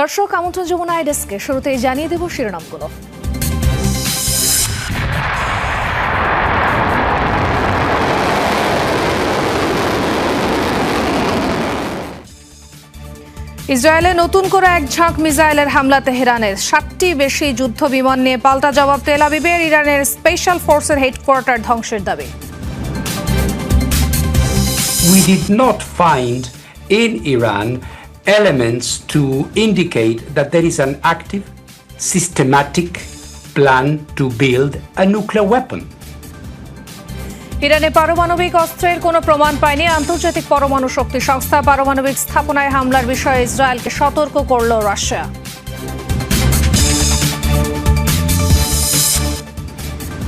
দর্শক, আমন্ত্রণ যমুনা আইডেস্কে শুরুতেই জানিয়ে দেব শিরোনামগুলো। ইসরায়েলে নতুন করে এক ঝাঁক মিসাইলের হামলা তেহরানের। সাতটি বেশি যুদ্ধ বিমান নিয়ে পাল্টা জবাব তেল আবিবের ইরানের স্পেশাল ফোর্সের হেডকোয়ার্টার ধ্বংসের দাবি। We did not find in Iran elements to indicate that there is an active, systematic plan to build a nuclear weapon. ইরানে পারমাণবিক অস্ত্রের কোনো প্রমাণ পায়নি আন্তর্জাতিক পরমাণু শক্তি সংস্থা পারমাণবিক স্থাপনায় হামলার বিষয়ে ইসরায়েলকে সতর্ক করল রাশিয়া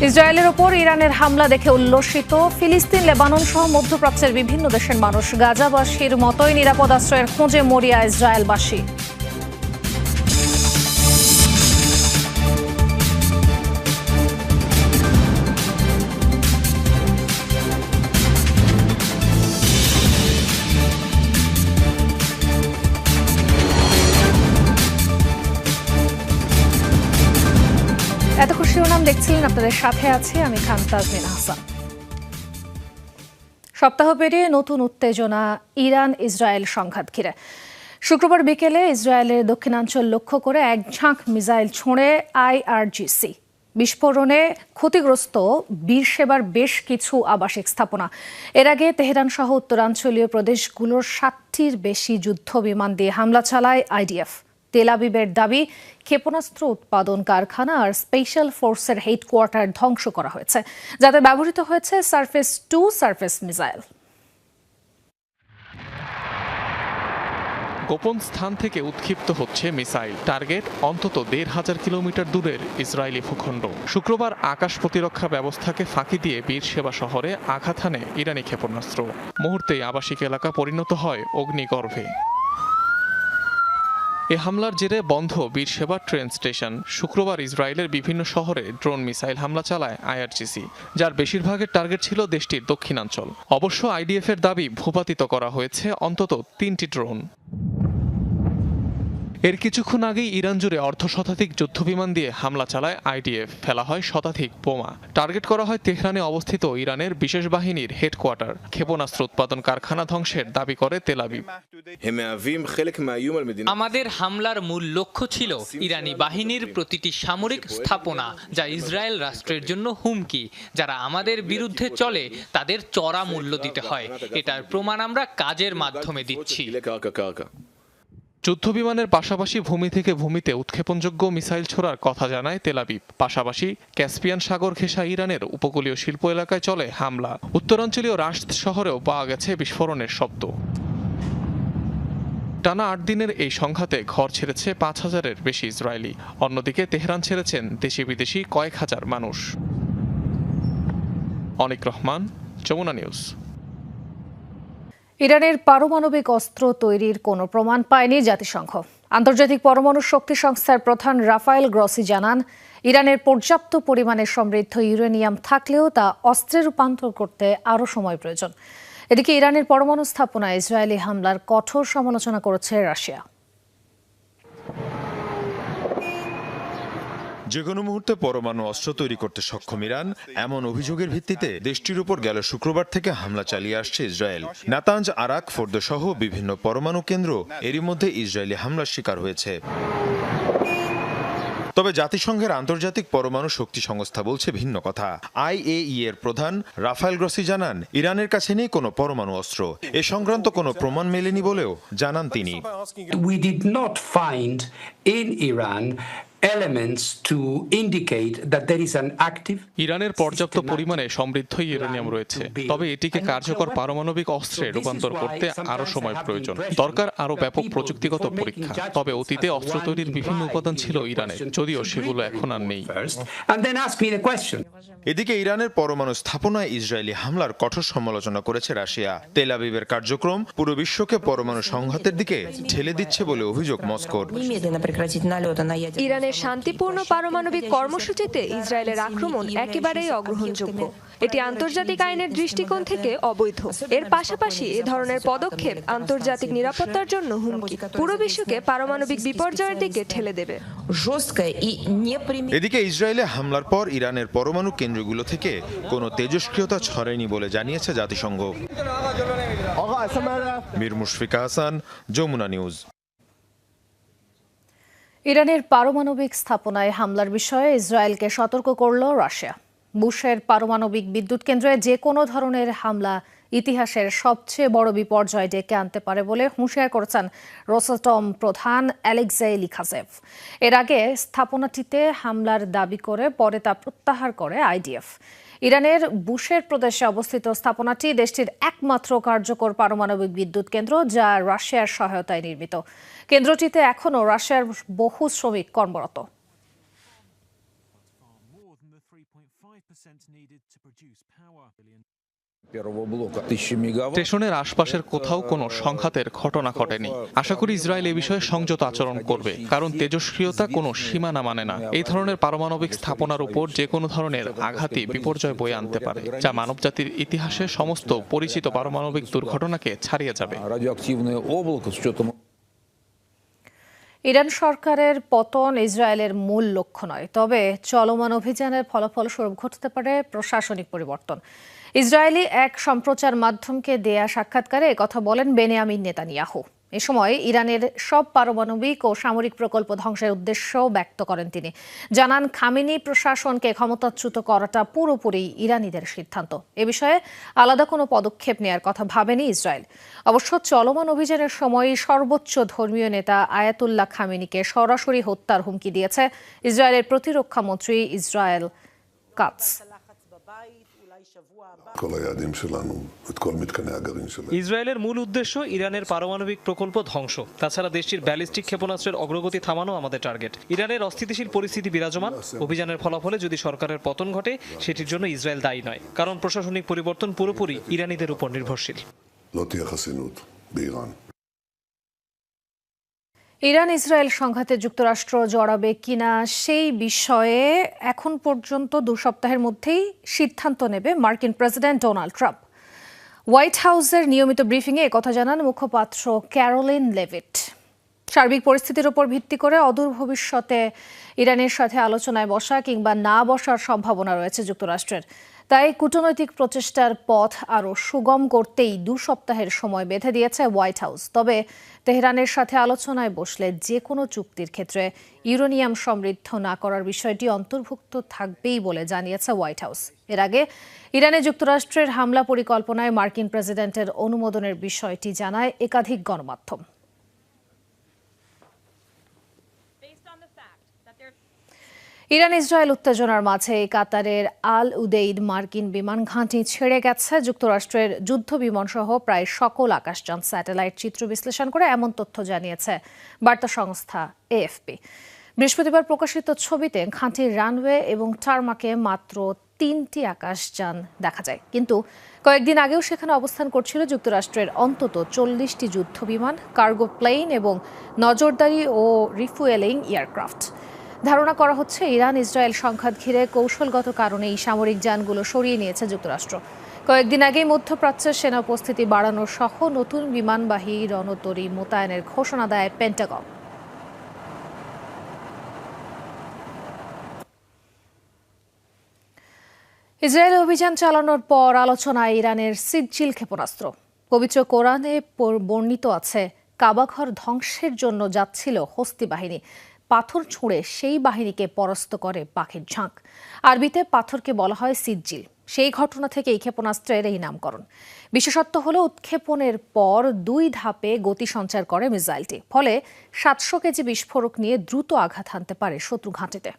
ইসরায়েলের ওপর ইরানের হামলা দেখে উল্লসিত ফিলিস্তিন, লেবানন সহ মধ্যপ্রাচ্যের বিভিন্ন দেশের মানুষ। গাজাবাসীর মতোই নিরাপদ আশ্রয়ের খোঁজে মরিয়া ইসরায়েলবাসী। এতক্ষণ দেখছিলেন আপনাদের সাথে আছি আমি খান তাজমিন হাসান। সপ্তাহ পেরিয়ে নতুন উত্তেজনা, ইরান, ইসরায়েল সংঘাত ঘিরে। শুক্রবার বিকেলে ইসরায়েলের দক্ষিণাঞ্চল লক্ষ্য করে এক ঝাঁক মিসাইল ছোঁড়ে আইআরজিসি। বিস্ফোরণে ক্ষতিগ্রস্ত বীর সেবার বেশ কিছু আবাসিক স্থাপনা। এর আগে তেহরান সহ উত্তরাঞ্চলীয় প্রদেশগুলোর সাতটির বেশি যুদ্ধ বিমান দিয়ে হামলা চালায় আইডিএফ। তেল আবিবের দাবি, ক্ষেপণাস্ত্র উৎপাদন কারখানা আর স্পেশাল ফোর্সের হেডকোয়ার্টার ধ্বংস করা হয়েছে, যাতে ব্যবহৃত হয়েছে সার্ফেস টু সার্ফেস মিসাইল। গোপন স্থান থেকে উৎক্ষিপ্ত হচ্ছে মিসাইল। টার্গেট অন্তত দেড় হাজার কিলোমিটার দূরের ইসরায়েলি ভূখণ্ড। শুক্রবার আকাশ প্রতিরক্ষা ব্যবস্থাকে ফাঁকি দিয়ে বীর সেবা শহরে আঘাত হানে ইরানি ক্ষেপণাস্ত্র। মুহূর্তেই আবাসিক এলাকা পরিণত হয় অগ্নিগর্ভে। এ হামলার জেরে বন্ধ বীর সেবা ট্রেন স্টেশন। শুক্রবার ইসরায়েলের বিভিন্ন শহরে ড্রোন মিসাইল হামলা চালায় আইআরজিসি, যার বেশিরভাগের টার্গেট ছিল দেশটির দক্ষিণাঞ্চল। অবশ্য আইডিএফ এর দাবি ভূপাতিত করা হয়েছে অন্তত তিনটি ড্রোন। এর কিছুক্ষণ আগেই ইরান জুড়ে অর্ধ শতাধিক যুদ্ধবিমান দিয়ে হামলা চালায় আইডিএফ ফেলা হয় শতাধিক বোমা। টার্গেট করা হয় তেহরানে অবস্থিত ইরানের বিশেষ বাহিনীর হেডকোয়ার্টার। ক্ষেপণাস্ত্র উৎপাদন কারখানা ধ্বংসের দাবি করে তেলাবি আমাদের হামলার মূল লক্ষ্য ছিল ইরানি বাহিনীর প্রতিটি সামরিক স্থাপনা, যা ইসরায়েল রাষ্ট্রের জন্য হুমকি। যারা আমাদের বিরুদ্ধে চলে, তাদের চড়া মূল্য দিতে হয়। এটার প্রমাণ আমরা কাজের মাধ্যমে দিচ্ছি। যুদ্ধবিমানের পাশাপাশি ভূমি থেকে ভূমিতে উৎক্ষেপণযোগ্য মিসাইল ছোড়ার কথা জানায় তেলাবিব পাশাপাশি ক্যাসপিয়ান সাগর ঘেঁষা ইরানের উপকূলীয় শিল্প এলাকায় চলে হামলা। উত্তরাঞ্চলীয় রাশদ শহরেও পাওয়া গেছে বিস্ফোরণের শব্দ। টানা আট দিনের এই সংঘাতে ঘর ছেড়েছে পাঁচ হাজারের বেশি ইসরায়েলি। অন্যদিকে তেহরান ছেড়েছেন দেশি বিদেশি কয়েক হাজার মানুষ। অনিক রহমান, যমুনা নিউজ। ইরানের পারমাণবিক অস্ত্র তৈরির কোনো প্রমাণ পায়নি জাতিসংঘ। আন্তর্জাতিক পরমাণু শক্তি সংস্থার প্রধান রাফায়েল গ্রসি জানান, ইরানের পর্যাপ্ত পরিমাণে সমৃদ্ধ ইউরেনিয়াম থাকলেও তা অস্ত্রে রূপান্তর করতে আরও সময় প্রয়োজন। এদিকে ইরানের পরমাণু স্থাপনায় ইসরায়েলি হামলার কঠোর সমালোচনা করেছে রাশিয়া। যে কোনো মুহূর্তে পরমাণু অস্ত্র তৈরি করতে সক্ষম ইরান, এমন অভিযোগের ভিত্তিতে দেশটির উপর গেল শুক্রবার থেকে হামলা চালিয়ে আসছে ইসরায়েল। নাতাঞ্জ, আরাক ফোর্দ সহ বিভিন্ন পরমাণু কেন্দ্র এরই মধ্যে ইসরায়েলি হামলার শিকার হয়েছে। তবে জাতিসংঘের আন্তর্জাতিক পরমাণু শক্তি সংস্থা বলছে ভিন্ন কথা। আইএই এর প্রধান রাফায়েল গ্রসি জানান, ইরানের কাছে নেই কোনো পরমাণু অস্ত্র। এ সংক্রান্ত কোনো প্রমাণ মেলেনি বলেও জানান তিনি। We did not find in Iran ইরানের পর্যাপ্ত পরিমাণে সমৃদ্ধ ইউরেনিয়াম রয়েছে। তবে এটিকে কার্যকর পারমাণবিক অস্ত্রে রূপান্তর করতে আরও সময় প্রয়োজন। দরকার আরও ব্যাপক প্রযুক্তিগত পরীক্ষা। তবে অতীতে অস্ত্র তৈরির বিভিন্ন উপাদান ছিল ইরানে যদিও সেগুলো এখন আর নেই। এদিকে ইরানের পরমাণু স্থাপনায় ইসরায়েলি হামলার কঠোর সমালোচনা করেছে রাশিয়া। তেল আবিবের কার্যক্রম পুরো বিশ্বকে পরমাণু সংঘাতের দিকে ঠেলে দিচ্ছে বলে অভিযোগ মস্কোর। ইরানের ইরানের শান্তিপূর্ণ পারমাণবিক কর্মসূচিতে ইসরায়েলের আক্রমণ একেবারেই অগ্রহণযোগ্য। এটি আন্তর্জাতিক আইনের দৃষ্টিকোণ থেকে অবৈধ। এর পাশাপাশি এ ধরনের পদক্ষেপ আন্তর্জাতিক নিরাপত্তার জন্য হুমকি। পুরো বিশ্বকে পারমাণবিক বিপর্যয়ের দিকে ঠেলে দেবে। এদিকে ইসরায়েলে হামলার পর ইরানের পরমাণু কেন্দ্রগুলো থেকে কোনো তেজস্ক্রিয়তা ছড়েনি বলে জানিয়েছে জাতিসংঘ। মীর মুশফিকা হাসান যমুনা নিউজ। ইরানের পারমাণবিক স্থাপনায় হামলার বিষয়ে ইসরায়েলকে সতর্ক করল রাশিয়া। বুশের পারমাণবিক বিদ্যুৎ কেন্দ্রে যে কোনো ধরনের হামলা ইতিহাসের সবচেয়ে বড় বিপর্যয় ডেকে আনতে পারে বলে হুঁশিয়ার করেছেন রোসাটম প্রধান অ্যালেক্সাই লিখাজেভ এর আগে স্থাপনাটিতে হামলার দাবি করে, পরে তা প্রত্যাহার করে আইডিএফ। ইরানের বুশের প্রদেশে অবস্থিত স্থাপনাটি দেশটির একমাত্র কার্যকর পারমাণবিক বিদ্যুৎ কেন্দ্র, যা রাশিয়ার সহায়তায় নির্মিত। কেন্দ্রটিতে এখনও রাশিয়ার বহু শ্রমিক কর্মরত। স্টেশনের আশপাশের কোথাও কোনো সংঘাতের ঘটনা ঘটেনি। আশা করি ইসরায়েল এ বিষয়ে সংযত আচরণ করবে কারণ তেজস্ক্রিয়তা কোনো সীমানা মানে না। এই ধরনের পারমাণবিক স্থাপনার উপর যে কোনো ধরনের আঘাতই বিপর্যয় বয়ে আনতে পারে যা মানবজাতির ইতিহাসে সমস্ত পরিচিত পারমাণবিক দুর্ঘটনাকে ছাড়িয়ে যাবে। ইরান সরকারের পতন ইসরায়েলের মূল লক্ষ্য নয় তবে চলমান অভিযানের ফলাফল স্বরূপ ঘটতে পারে প্রশাসনিক পরিবর্তন। ইসরায়েলি এক সম্প্রচার মাধ্যমকে দেয়া সাক্ষাৎকারে কথা বলেন বেনিয়ামিন নেতানিয়াহু। এ সময় ইরানের সব পারমাণবিক ও সামরিক প্রকল্প ধ্বংসের উদ্দেশ্য ব্যক্ত করেন তিনি। জানান, খামিনি প্রশাসনকে ক্ষমতাচ্যুত করাটা পুরোপুরি ইরানিদের সিদ্ধান্ত। এ বিষয়ে আলাদা কোনো পদক্ষেপ নেয়ার কথা ভাবেনি ইসরায়েল। অবশ্য চলমান অভিযানের সময় সর্বোচ্চ ধর্মীয় নেতা আয়াতুল্লাহ খামিনিকে সরাসরি হত্যার হুমকি দিয়েছে ইসরায়েলের প্রতিরক্ষা মন্ত্রী ইসরায়েল কাটস כל היעדים שלנו, את כל מתקני הגרעין שלנו. ইসরায়েলের মূল উদ্দেশ্য ইরানের পারমাণবিক প্রকল্প ধ্বংস তাছাড়া দেশটির ব্যালিস্টিক ক্ষেপণাস্ত্রের অগ্রগতি থামানো আমাদের টার্গেট ইরানের অস্থিতিশীল পরিস্থিতি বিরাজমান অভিযানের ফলাফলে যদি সরকারের পতন ঘটে সেটির জন্য ইসরায়েল দায়ী নয় কারণ প্রশাসনিক পরিবর্তন পুরোপুরি ইরানিদের উপর নির্ভরশীল לא תהיה חסינות באיראן. ইরান ইসরায়েল সংঘাতে যুক্তরাষ্ট্র জড়াবে কিনা সেই বিষয়ে এখন পর্যন্ত দু সপ্তাহের মধ্যেই সিদ্ধান্ত নেবে মার্কিন প্রেসিডেন্ট ডোনাল্ড ট্রাম্প। হোয়াইট হাউসের নিয়মিত ব্রিফিংয়ে কথা জানান মুখপাত্র ক্যারোলিন লেভিট। সার্বিক পরিস্থিতির উপর ভিত্তি করে অদূর ভবিষ্যতে ইরানের সাথে আলোচনায় বসা কিংবা না বসার সম্ভাবনা রয়েছে যুক্তরাষ্ট্রের। তাই কূটনৈতিক প্রচেষ্টার পথ আরও সুগম করতেই দু সপ্তাহের সময় বেঁধে দিয়েছে হোয়াইট হাউস। তবে তেহরানের সাথে আলোচনায় বসলে যে কোনো চুক্তির ক্ষেত্রে ইউরেনিয়াম সমৃদ্ধ না করার বিষয়টি অন্তর্ভুক্ত থাকবেই বলে জানিয়েছে হোয়াইট হাউস। এর আগে ইরানে যুক্তরাষ্ট্রের হামলা পরিকল্পনায় মার্কিন প্রেসিডেন্টের অনুমোদনের বিষয়টি জানায় একাধিক গণমাধ্যম। ইরান ইসরায়েল উত্তেজনার মাঝে কাতারের আল উদেইদ মার্কিন বিমান ঘাঁটি ছেড়ে গেছে। যুক্তরাষ্ট্রের যুদ্ধ বিমান সহ প্রায় সকল আকাশযান স্যাটেলাইট চিত্র বিশ্লেষণ করে এমন তথ্য জানিয়েছে বার্তা সংস্থা এএফপি। বৃহস্পতিবার প্রকাশিত ছবিতে ঘাঁটির রানওয়ে এবং টার্মাকে মাত্র তিনটি আকাশযান দেখা যায়। কিন্তু কয়েকদিন আগেও সেখানে অবস্থান করছিল যুক্তরাষ্ট্রের অন্তত চল্লিশটি যুদ্ধ বিমান, কার্গো প্লেন এবং নজরদারি ও রিফুয়েলিং এয়ারক্রাফট। ধারণা করা হচ্ছে ইরান, ইসরায়েল সংঘাত ঘিরে কৌশলগত কারণে এই সামরিক যানগুলো সরিয়ে নিয়েছে যুক্তরাষ্ট্র। কয়েকদিন আগেই মধ্যপ্রাচ্যের সেনা উপস্থিতি বাড়ানো সহ নতুন বিমানবাহী রণতরী মোতায়েনের ঘোষণা দেয় পেন্টাগন। ইসরায়েলে অভিযান চালানোর পর আলোচনায় ইরানের সিজ্জিল ক্ষেপণাস্ত্র। পবিত্র কোরআনে বর্ণিত আছে, কাবাঘর ধ্বংসের জন্য যাচ্ছিল হস্তি বাহিনী। পাথর ছুঁড়ে সেই বাহিনীকে পরাস্ত করে পাখির ঝাঁক। আরবিতে পাথরকে বলা হয় সিজ্জিল। সেই ঘটনা থেকে এই ক্ষেপণাস্ত্রের এই নামকরণ। বিশেষত্ব হল, উৎক্ষেপণের পর দুই ধাপে গতি সঞ্চার করে মিসাইলটি। ফলে সাতশো কেজি বিস্ফোরক নিয়ে দ্রুত আঘাত হানতে পারে শত্রু ঘাঁটিতে।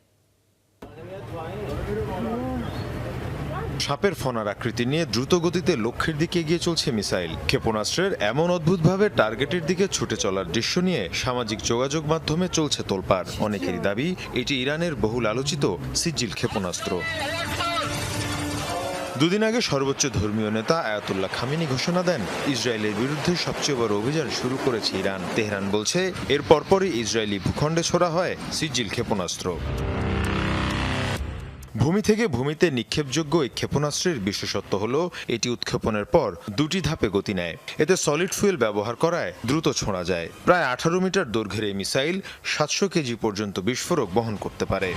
সাপের ফনার আকৃতি নিয়ে দ্রুত গতিতে লক্ষ্যের দিকে এগিয়ে চলছে মিসাইল। ক্ষেপণাস্ত্রের এমন অদ্ভুতভাবে টার্গেটের দিকে ছুটে চলার দৃশ্য নিয়ে সামাজিক যোগাযোগ মাধ্যমে চলছে তোলপাড়। অনেকেরই দাবি, এটি ইরানের বহুল আলোচিত সিজিল ক্ষেপণাস্ত্র। দুদিন আগে সর্বোচ্চ ধর্মীয় নেতা আয়াতুল্লাহ খামিনি ঘোষণা দেন, ইসরায়েলের বিরুদ্ধে সবচেয়ে বড় অভিযান শুরু করেছে ইরান। তেহরান বলছে, এর পরপরই ইসরায়েলি ভূখণ্ডে ছোড়া হয় সিজিল ক্ষেপণাস্ত্র। ভূমি থেকে ভূমিতে নিক্ষেপযোগ্য এই ক্ষেপণাস্ত্রের বিশেষত্ব হল, এটি উৎক্ষেপণের পর দুটি ধাপে গতি নেয়। এতে সলিড ফুয়েল ব্যবহার করায় দ্রুত ছোঁড়া যায়। প্রায় আঠারো মিটার দৈর্ঘ্যের এই মিসাইল সাতশো কেজি পর্যন্ত বিস্ফোরক বহন করতে পারে।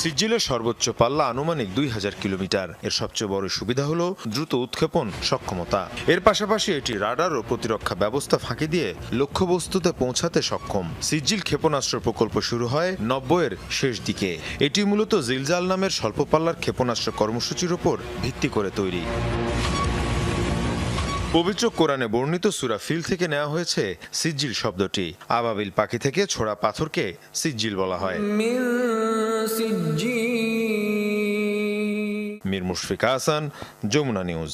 সিজিলের সর্বোচ্চ পাল্লা আনুমানিক দুই হাজার কিলোমিটার। এর সবচেয়ে বড় সুবিধা হল দ্রুত উৎক্ষেপণ সক্ষমতা। এর পাশাপাশি এটি রাডার ও প্রতিরক্ষা ব্যবস্থা ফাঁকি দিয়ে লক্ষ্যবস্তুতে পৌঁছাতে সক্ষম। সিজিল ক্ষেপণাস্ত্র প্রকল্প শুরু হয় নব্বইয়ের শেষ দিকে। এটি মূলত জিলজাল নামের স্বল্প পাল্লার ক্ষেপণাস্ত্র কর্মসূচির ওপর ভিত্তি করে তৈরি। পবিত্র কোরআনে বর্ণিত সুরা ফিল থেকে নেওয়া হয়েছে সিজিল শব্দটি। আবাবিল পাখি থেকে ছোড়া পাথরকে সিজিল বলা হয়। মীর মুশফিকা হাসান যমুনা নিউজ।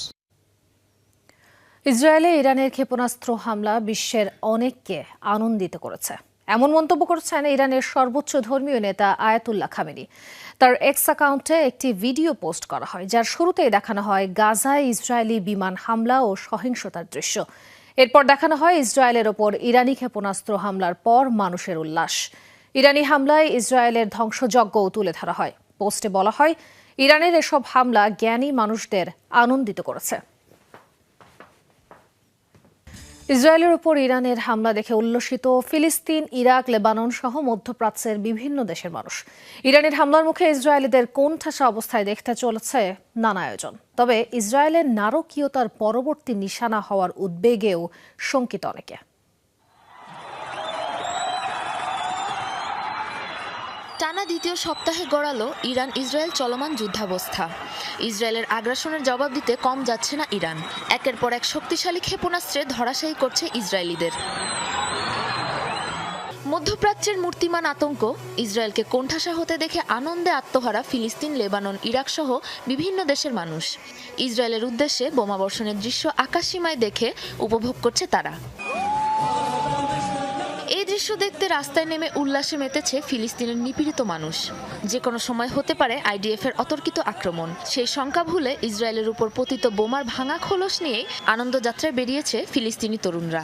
ইসরায়েলে ইরানের ক্ষেপণাস্ত্র হামলা বিশ্বের অনেককে আনন্দিত করেছে। এমন মন্তব্য করেছেন ইরানের সর্বোচ্চ ধর্মীয় নেতা আয়াতুল্লাহ খামেনি। তার এক্স অ্যাকাউন্টে একটি ভিডিও পোস্ট করা হয় যার শুরুতেই দেখানো হয় গাজায় ইসরায়েলি বিমান হামলা ও সহিংসতার দৃশ্য। এরপর দেখানো হয় ইসরায়েলের ওপর ইরানি ক্ষেপণাস্ত্র হামলার পর মানুষের উল্লাস। ইরানি হামলায় ইসরায়েলের ধ্বংসযজ্ঞও তুলে ধরা হয়। পোস্টে বলা হয়, ইরানের এসব হামলা জ্ঞানী মানুষদের আনন্দিত করেছে। ইসরায়েলের উপর ইরানের হামলা দেখে উল্লসিত ফিলিস্তিন, ইরাক, লেবানন সহ মধ্যপ্রাচ্যের বিভিন্ন দেশের মানুষ। ইরানের হামলার মুখে ইসরায়েলিদের কোণঠাসা অবস্থায় দেখতে চলেছে নানা আয়োজন। তবে ইসরায়েলের নারকীয়তার পরবর্তী নিশানা হওয়ার উদ্বেগেও শঙ্কিত অনেকে। টানা দ্বিতীয় সপ্তাহে গড়ালো ইরান ইসরায়েল চলমান যুদ্ধাবস্থা। ইসরায়েলের আগ্রাসনের জবাব দিতে কম যাচ্ছে না ইরান। একের পর এক শক্তিশালী ক্ষেপণাস্ত্রে ধরাশায়ী করছে ইসরায়েলিদের। মধ্যপ্রাচ্যের মূর্তিমান আতঙ্ক, ইসরায়েলকে কোণঠাসা হতে দেখে আনন্দে আত্মহারা ফিলিস্তিন, লেবানন ইরাক সহ বিভিন্ন দেশের মানুষ। ইসরায়েলের উদ্দেশ্যে বোমাবর্ষণের দৃশ্য আকাশসীমায় দেখে উপভোগ করছে তারা। দৃশ্য দেখতে রাস্তায় নেমে উল্লাসে মেতেছে ফিলিস্তিনের নিপীড়িত মানুষ। যে কোনো সময় হতে পারে আইডিএফ এর অতর্কিত আক্রমণ। সেই শঙ্কা ভুলে ইসরায়েলের উপর পতিত বোমার ভাঙা খোলস নিয়েই আনন্দযাত্রায় বেরিয়েছে ফিলিস্তিনি তরুণরা।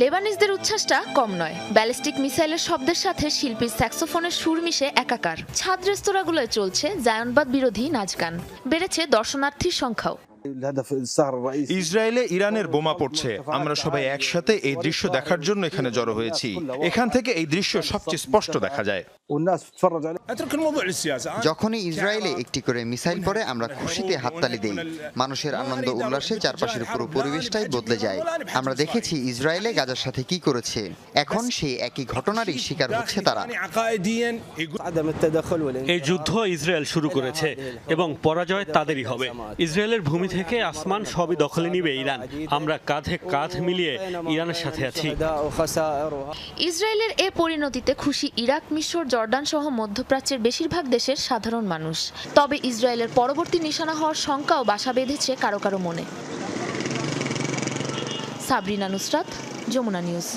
লেবানিজদের উচ্ছ্বাসটা কম নয়। ব্যালিস্টিক মিসাইলের শব্দের সাথে শিল্পীর স্যাক্সোফোনের সুর মিশে একাকার। ছাদ রেস্তোরাঁগুলোয় চলছে জায়নবাদ বিরোধী নাচ গান। বেড়েছে দর্শনার্থীর সংখ্যাও। ইসরায়েলে ইরানের বোমা পড়ছে। আমরা সবাই একসাথে এই দৃশ্য দেখার জন্য এখানে জড়ো হয়েছি। এখান থেকে এই দৃশ্য সবচেয়ে স্পষ্ট দেখা যায়। যখনই ইসরায়েলে একটি করে মিসাইল পড়ে আমরা খুশিতে হাততালি দেই। মানুষের আনন্দ উল্লাসে চারপাশের পুরো পরিবেশটাই বদলে যায়। আমরা দেখেছি ইসরায়েলে গাজার সাথে কি করেছে। এখন সেই একই ঘটনারই শিকার হচ্ছে তারা। এই যুদ্ধ ইসরায়েল শুরু করেছে এবং পরাজয় তাদেরই হবে। ইসরায়েলের ভূমি থেকে আসমান সবই দখলে নিবে ইরান। আমরা কাঁধে কাঁধ মিলিয়ে ইরানের সাথে আছি। ইসরায়েলের এ পরিণতিতে খুশি ইরাক মিশর জর্ডান সহ মধ্যপ্রাচ্যের বেশিরভাগ দেশের সাধারণ মানুষ। তবে ইসরায়েলের পরবর্তী নিশানা হওয়ার শঙ্কাও বাসা বেঁধেছে কারও কারও মনে। সাবরিনা নুসরাত যমুনা নিউজ।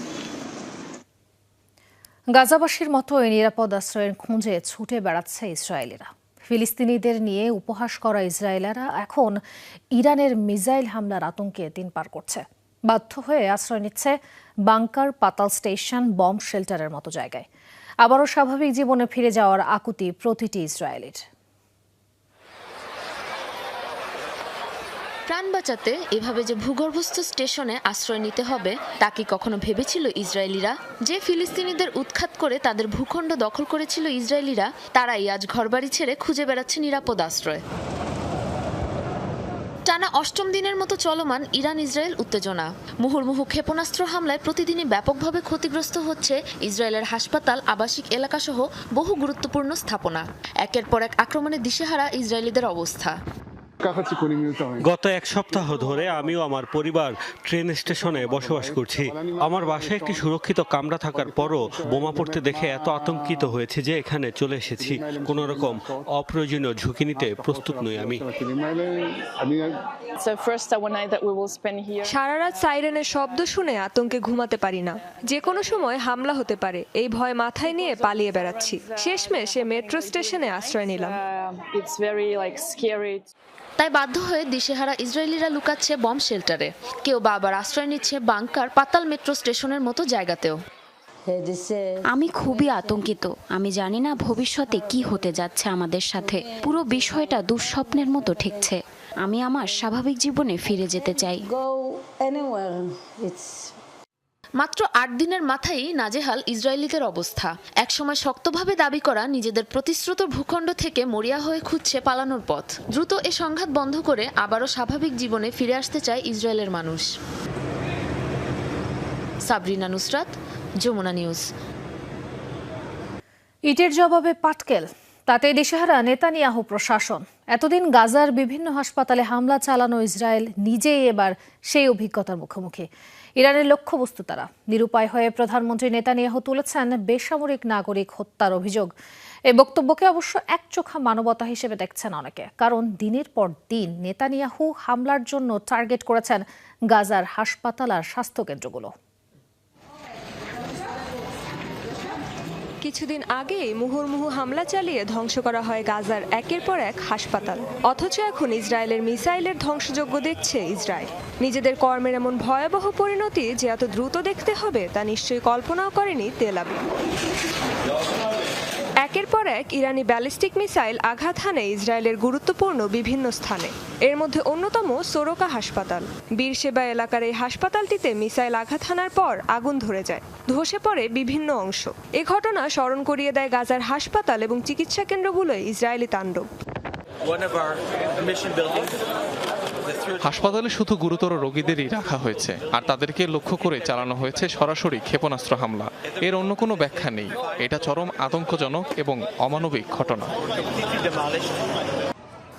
গাজাবাসীর মতো এই নিরাপদ আশ্রয়ের খুঁজে ছুটে বেড়াচ্ছে ইসরায়েলিরা। ফিলিস্তিনিদের নিয়ে উপহাস করা ইসরায়েলারা এখন ইরানের মিজাইল হামলার আতঙ্কে দিন পার করছে। বাধ্য হয়ে আশ্রয় নিচ্ছে বাংকার পাতাল স্টেশন বম্ব শেল্টারের মতো জায়গায়। আবারও স্বাভাবিক জীবনে ফিরে যাওয়ার আকুতি প্রতিটি ইসরায়েলির। প্রাণ বাঁচাতে এভাবে যে ভূগর্ভস্থ স্টেশনে আশ্রয় নিতে হবে, তা কি কখনো ভেবেছিল ইসরায়েলিরা? যে ফিলিস্তিনিদের উৎখাত করে তাদের ভূখণ্ড দখল করেছিল ইসরায়েলিরা, তারাই আজ ঘরবাড়ি ছেড়ে খুঁজে বেড়াচ্ছে নিরাপদ আশ্রয়। টানা অষ্টম দিনের মতো চলমান ইরান ইসরায়েল উত্তেজনা। মুহুর্মুহু ক্ষেপণাস্ত্র হামলায় প্রতিদিনই ব্যাপকভাবে ক্ষতিগ্রস্ত হচ্ছে ইসরায়েলের হাসপাতাল, আবাসিক এলাকাসহ বহু গুরুত্বপূর্ণ স্থাপনা। একের পর এক আক্রমণে দিশেহারা ইসরায়েলিদের অবস্থা। গত এক সপ্তাহ ধরে আমিও আমার পরিবার ট্রেন স্টেশনে বসবাস করছি। আমার বাসায় একটি সুরক্ষিত কামরা থাকার পরও বোমা পড়তে দেখে এত আতঙ্কিত হয়েছে যে এখানে চলে এসেছি। কোন রকম অপ্রয়োজনীয় ঝুঁকি নিতে প্রস্তুত নই আমি। সারা রাত সাইরেনের শব্দ শুনে আতঙ্কে ঘুমাতে পারি না। যে কোনো সময় হামলা হতে পারে। এই ভয় মাথায় নিয়ে পালিয়ে বেড়াচ্ছি। শেষমেশ মেট্রো স্টেশনে আশ্রয় নিলাম। তাই বাধ্য হয়ে দিশেহারা ইসরায়েলিরা লুকাচ্ছে বম শেল্টারে। কেউ বা আবার আশ্রয় নিচ্ছে বাংকার পাতাল মেট্রো স্টেশনের মতো জায়গাতেও। আমি খুবই আতঙ্কিত। আমি জানি না ভবিষ্যতে কি হতে যাচ্ছে আমাদের সাথে। পুরো বিষয়টা দুঃস্বপ্নের মতো ঠেকছে। আমি আমার স্বাভাবিক জীবনে ফিরে যেতে চাই। মাত্র আট দিনের মাথায় নাজেহাল ইসরায়েলিদের অবস্থা। একসময় শক্তভাবে দাবি করা নিজেদের প্রতিশ্রুত ভূখণ্ড থেকে মরিয়া হয়ে খুঁজছে পালানোর পথ। দ্রুত এ সংঘাত বন্ধ করে আবারও স্বাভাবিক জীবনে ফিরে আসতে চায় ইসরায়েলের মানুষ। সাবরিনা নুসরাত, যমুনা নিউজ। ইটের জবাবে পাটকেল তাতে দিশেহারা নেতানিয়াহু প্রশাসন। এতদিন গাজার বিভিন্ন হাসপাতালে হামলা চালানো ইসরায়েল নিজেই এবার সেই অভিজ্ঞতার মুখোমুখি। ইরানের লক্ষ্যবস্তু তারা। নিরুপায় হয়ে প্রধানমন্ত্রী নেতানিয়াহু তুলেছেন বেসামরিক নাগরিক হত্যার অভিযোগ। এ বক্তব্যকে অবশ্য একচোখা মানবতা হিসেবে দেখছেন অনেকে। কারণ দিনের পর দিন নেতানিয়াহু হামলার জন্য টার্গেট করেছেন গাজার হাসপাতাল আর স্বাস্থ্যকেন্দ্রগুলো। কিছুদিন আগেই মুহুর্মুহু হামলা চালিয়ে ধ্বংস করা হয় গাজার একের পর এক হাসপাতাল। অথচ এখন ইসরায়েলের মিসাইলের ধ্বংসযোগ্য দেখছে ইসরায়েল। নিজেদের কর্মের এমন ভয়াবহ পরিণতি যে এত দ্রুত দেখতে হবে তা নিশ্চয়ই কল্পনাও করেনি তেলাবি একের পর এক ইরানি ব্যালিস্টিক মিসাইল আঘাত হানে ইসরায়েলের গুরুত্বপূর্ণ বিভিন্ন স্থানে। এর মধ্যে অন্যতম সোরকা হাসপাতাল। বীরসেবা এলাকার এই হাসপাতালটিতে মিসাইল আঘাত হানার পর আগুন ধরে যায়। ধসে পড়ে বিভিন্ন অংশ। এ ঘটনা স্মরণ করিয়ে দেয় গাজার হাসপাতাল এবং চিকিৎসা কেন্দ্রগুলোয় ইসরায়েলি তাণ্ডব। হাসপাতালে শুধু গুরুতর রোগীদেরই রাখা হয়েছে, আর তাদেরকে লক্ষ্য করে চালানো হয়েছে সরাসরি ক্ষেপণাস্ত্র হামলা। এর অন্য কোনো ব্যাখ্যা নেই। এটা চরম আতঙ্কজনক এবং অমানবিক ঘটনা।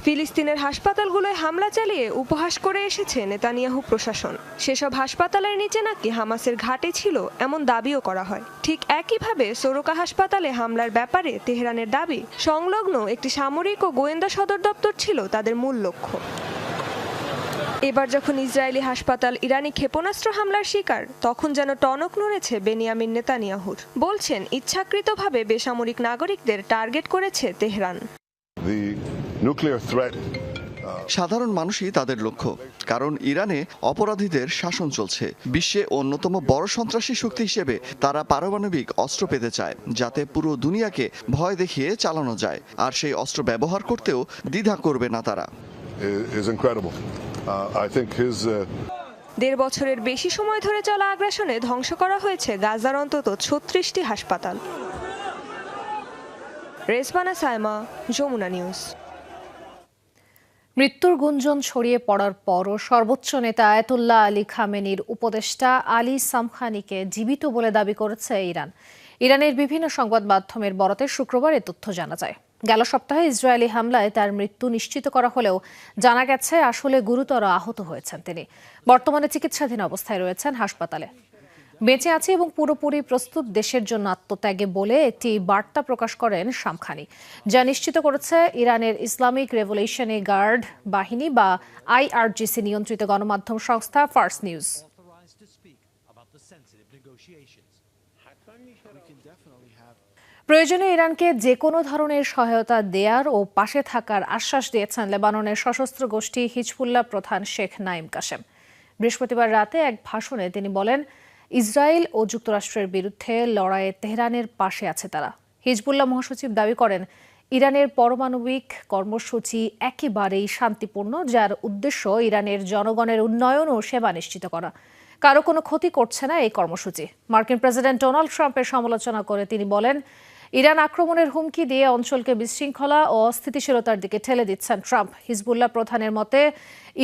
ফিলিস্তিনের হাসপাতালগুলোয় হামলা চালিয়ে উপহাস করে এসেছে নেতানিয়াহু প্রশাসন। সেসব হাসপাতালের নিচে নাকি হামাসের ঘাটে ছিল এমন দাবিও করা হয়। ঠিক একইভাবে সোরকা হাসপাতালে হামলার ব্যাপারে তেহরানের দাবি, সংলগ্ন একটি সামরিক ও গোয়েন্দা সদর দপ্তর ছিল তাদের মূল লক্ষ্য। এবার যখন ইসরায়েলি হাসপাতাল ইরানি ক্ষেপণাস্ত্র হামলার শিকার তখন যেন টনক নড়েছে বেনিয়ামিন নেতানিয়াহুর। বলছেন ইচ্ছাকৃতভাবে বেসামরিক নাগরিকদের টার্গেট করেছে তেহরান। সাধারণ মানুষই তাদের লক্ষ্য কারণ ইরানে অপরাধীদের শাসন চলছে। বিশ্বে অন্যতম বড় সন্ত্রাসী শক্তি হিসেবে তারা পারমাণবিক অস্ত্র পেতে চায় যাতে পুরো দুনিয়াকে ভয় দেখিয়ে চালানো যায়। আর সেই অস্ত্র ব্যবহার করতেও দ্বিধা করবে না তারা। দেড় বছরের বেশি সময় ধরে চলা আগ্রাসনে ধ্বংস করা হয়েছে গাজার অন্তত ছত্রিশটি হাসপাতাল। রেসবানা সাইমা যমুনা নিউজ। মৃত্যুর গুঞ্জন ছড়িয়ে পড়ার পরও সর্বোচ্চ নেতা আয়াতুল্লাহ আলী খামেনির উপদেষ্টা আলী সামখানিকে জীবিত বলে দাবি করেছে ইরান। ইরানের বিভিন্ন সংবাদ মাধ্যমের বরাতে শুক্রবার এ তথ্য জানা যায়। গেল সপ্তাহে ইসরায়েলি হামলায় তার মৃত্যু নিশ্চিত করা হলেও জানা গেছে আসলে গুরুতর আহত হয়েছেন তিনি। বর্তমানে চিকিৎসাধীন অবস্থায় রয়েছেন হাসপাতালে। বেঁচে আছে এবং পুরোপুরি প্রস্তুত দেশের জন্য আত্মত্যাগে বলে একটি বার্তা প্রকাশ করেন শামখানি, যা নিশ্চিত করেছে ইরানের ইসলামিক রেভলিউশনারি গার্ড বাহিনী বা আইআরজিসি নিয়ন্ত্রিত গণমাধ্যম সংস্থা ফার্স্ট নিউজ। প্রয়োজনে ইরানকে যে কোনো ধরনের সহায়তা দেয়ার ও পাশে থাকার আশ্বাস দিয়েছেন লেবাননের সশস্ত্র গোষ্ঠী হিজবুল্লাহ প্রধান শেখ নাইম কাশেম। বৃহস্পতিবার রাতে এক ভাষণে তিনি বলেন, ইসরায়েল ও যুক্তরাষ্ট্রের বিরুদ্ধে লড়াইয়ে তেহরানের পাশে আছে তারা। হিজবুল্লাহ মহাসচিব দাবি করেন, ইরানের পারমাণবিক কর্মসূচি একেবারেই শান্তিপূর্ণ, যার উদ্দেশ্য ইরানের জনগণের উন্নয়ন ও সেবা নিশ্চিত করা। কারও কোনো ক্ষতি করছে না এই কর্মসূচি। মার্কিন প্রেসিডেন্ট ডোনাল্ড ট্রাম্পের সমালোচনা করে তিনি বলেন ইরান আক্রমণের হুমকি দিয়ে অঞ্চলকে বিশৃঙ্খলা ও অস্থিতিশীলতার দিকে ঠেলে দিচ্ছেন ট্রাম্প। হিজবুল্লাহ প্রধানের মতে,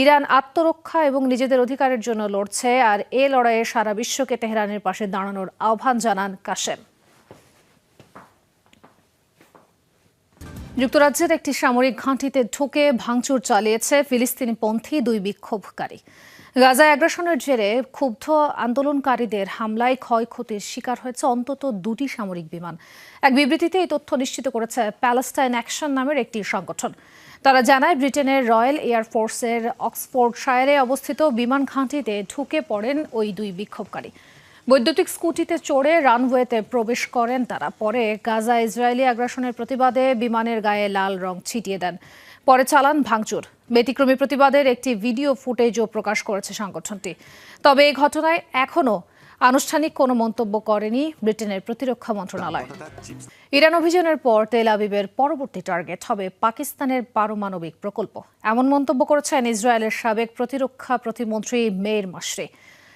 ইরান আত্মরক্ষা এবং নিজেদের অধিকারের জন্য লড়ছে আর এ লড়াইয়ে সারা বিশ্বকে তেহরানের পাশে দাঁড়ানোর আহ্বান জানান কাশেম। যুক্তরাজ্যের একটি সামরিক ঘাঁটিতে ঢুকে ভাঙচুর চালিয়েছে ফিলিস্তিনি পন্থী দুই বিক্ষোভকারী। গাজায় আগ্রাসনের জেরে ক্ষুব্ধ আন্দোলনকারীদের হামলায় ক্ষয়ক্ষতির শিকার হয়েছে অন্তত দুটি সামরিক বিমান। এক বিবৃতিতে এই তথ্য নিশ্চিত করেছে প্যালেস্টাইন অ্যাকশন নামের একটি সংগঠন। তারা জানায়, ব্রিটেনের রয়্যাল এয়ারফোর্সের অক্সফোর্ড শায়ারে অবস্থিত বিমান ঘাঁটিতে ঢুকে পড়েন ওই দুই বিক্ষোভকারী। বৈদ্যুতিক স্কুটিতে চড়ে রানওয়েতে প্রবেশ করেন তারা। পরে গাজা ইসরায়েলি আগ্রাসনের প্রতিবাদে বিমানের গায়ে লাল রং ছিটিয়ে দেন। পরে চালান ভাঙচুর। ব্যতিক্রমী প্রতিবাদের একটি ভিডিও ফুটেজও প্রকাশ করেছে সংগঠনটি। তবে এই ঘটনায় এখনও আনুষ্ঠানিক কোনো মন্তব্য করেনি ব্রিটেনের প্রতিরক্ষা মন্ত্রণালয়। ইরান অভিযানের পর তেল আবিবের পরবর্তী টার্গেট হবে পাকিস্তানের পারমাণবিক প্রকল্প। এমন মন্তব্য করেছেন ইসরায়েলের সাবেক প্রতিরক্ষা প্রতিমন্ত্রী মেয়ের মাসরি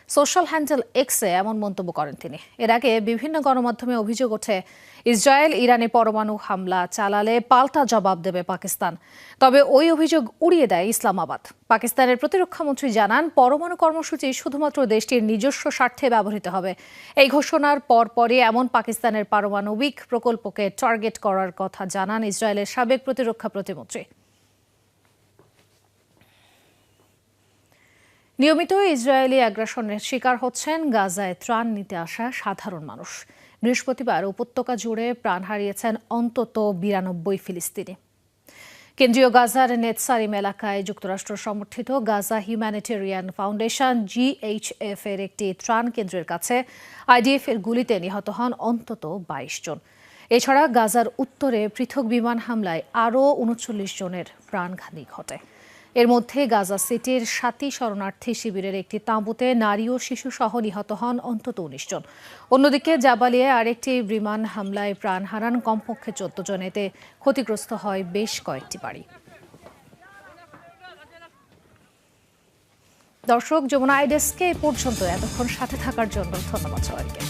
সোশ্যাল হ্যান্ডেল এক্সে এমন মন্তব্য করেন তিনি। এর আগে বিভিন্ন গণমাধ্যমে অভিযোগ ওঠে, ইসরায়েল ইরানে পরমাণু হামলা চালালে পাল্টা জবাব দেবে পাকিস্তান। তবে ওই অভিযোগ উড়িয়ে দেয় ইসলামাবাদ। পাকিস্তানের প্রতিরক্ষামন্ত্রী জানান, পরমাণু কর্মসূচি শুধুমাত্র দেশটির নিজস্ব স্বার্থে ব্যবহৃত হবে। এই ঘোষণার পর পরপরই এমন পাকিস্তানের পারমাণবিক প্রকল্পকে টার্গেট করার কথা জানান ইসরায়েলের সাবেক প্রতিরক্ষা প্রতিমন্ত্রী। নিয়মিত ইসরায়েলি আগ্রাসনের শিকার হচ্ছেন গাজায় ত্রাণ নিতে আসা সাধারণ মানুষ। বৃহস্পতিবার উপত্যকা জুড়ে প্রাণ হারিয়েছেন অন্তত বিরানব্বই ফিলিস্তিনি। কেন্দ্রীয় গাজার নেতসারিম এলাকায় যুক্তরাষ্ট্র সমর্থিত গাজা হিউম্যানিটেরিয়ান ফাউন্ডেশন জিএইচএফ এর একটি ত্রাণ কেন্দ্রের কাছে আইডিএফ এর গুলিতে নিহত হন অন্তত বাইশ জন। এছাড়া গাজার উত্তরে পৃথক বিমান হামলায় আরও উনচল্লিশ জনের প্রাণঘানি ঘটে। এর মধ্যে গাজা সিটির সাতী শরণার্থী শিবিরের একটি তাঁবুতে নারী ও শিশু সহ নিহত হন অন্তত উনিশ জন। অন্যদিকে জাবালিয়ায় আরেকটি বিমান হামলায় প্রাণ হারান কমপক্ষে চোদ্দ জন। এতে ক্ষতিগ্রস্ত হয় বেশ কয়েকটি বাড়ি। দর্শক, যমুনা আইডেস্কে এ পর্যন্ত এতক্ষণ সাথে থাকার জন্য ধন্যবাদ সবাইকে।